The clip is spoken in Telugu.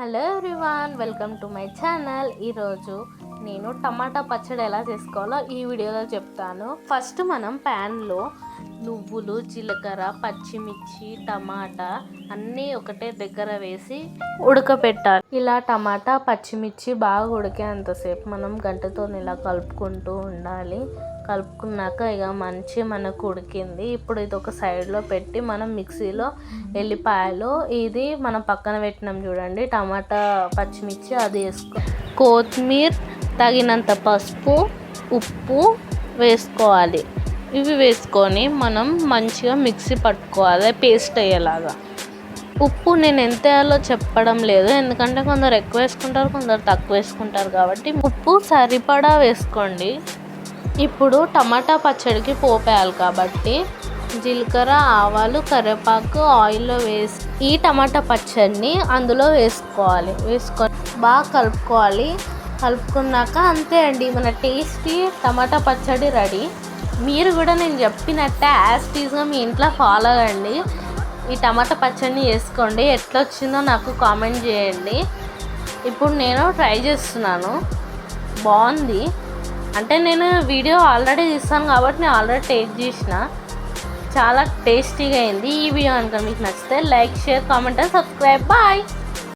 Hello everyone welcome to my channel. ఈరోజు నేను టమాటా పచ్చడి ఎలా చేసుకోవాలో ఈ వీడియోలో చెప్తాను. ఫస్ట్ మనం ప్యాన్లో నువ్వులు జీలకర్ర పచ్చిమిర్చి టమాటా అన్నీ ఒకటే దగ్గర వేసి ఉడకపెట్టాలి. ఇలా టమాటా పచ్చిమిర్చి బాగా ఉడికేంతసేపు మనం గంటతో ఇలా కలుపుకుంటూ ఉండాలి. కలుపుకున్నాక ఇక మంచి మనకు ఉడికింది. ఇప్పుడు ఇది ఒక సైడ్లో పెట్టి మనం మిక్సీలో ఎల్లిపాయలు ఇది మనం పక్కన పెట్టినాం చూడండి టమాటా పచ్చిమిర్చి అది వేసుకో కొత్తిమీర తగినంత పసుపు ఉప్పు వేసుకోవాలి. ఇవి వేసుకొని మనం మంచిగా మిక్సీ పట్టుకోవాలి పేస్ట్ అయ్యేలాగా. ఉప్పు నేను ఎంత వేయాలో చెప్పడం లేదు ఎందుకంటే కొందరు ఎక్కువ వేసుకుంటారు కొందరు తక్కువ వేసుకుంటారు కాబట్టి. ఉప్పు సరిపడా వేసుకోండి. ఇప్పుడు టమాటా పచ్చడికి పోపేయాలి కాబట్టి జీలకర్ర ఆవాలు కరివేపాకు ఆయిల్లో వేసి ఈ టమాటా పచ్చడిని అందులో వేసుకోవాలి. వేసుకొని బాగా కలుపుకోవాలి. కలుపుకున్నాక అంతే అండి. మన టేస్టీ టమాటా పచ్చడి రెడీ. మీరు కూడా నేను చెప్పినట్టే యాజ్ టీజ్గా మీ ఇంట్లో ఫాలో అవ్వండి. ఈ టమాటా పచ్చడిని వేసుకోండి. ఎట్లా వచ్చిందో నాకు కామెంట్ చేయండి. ఇప్పుడు నేను ట్రై చేస్తున్నాను. బాగుంది. అంటే నేను వీడియో ఆల్రెడీ తీస్తాను కాబట్టి నేను ఆల్రెడీ టేస్ట్ చేసిన. చాలా టేస్టీగా అయింది ఈ వీడియో కనుక మీకు నచ్చితే like share comment and subscribe. Bye!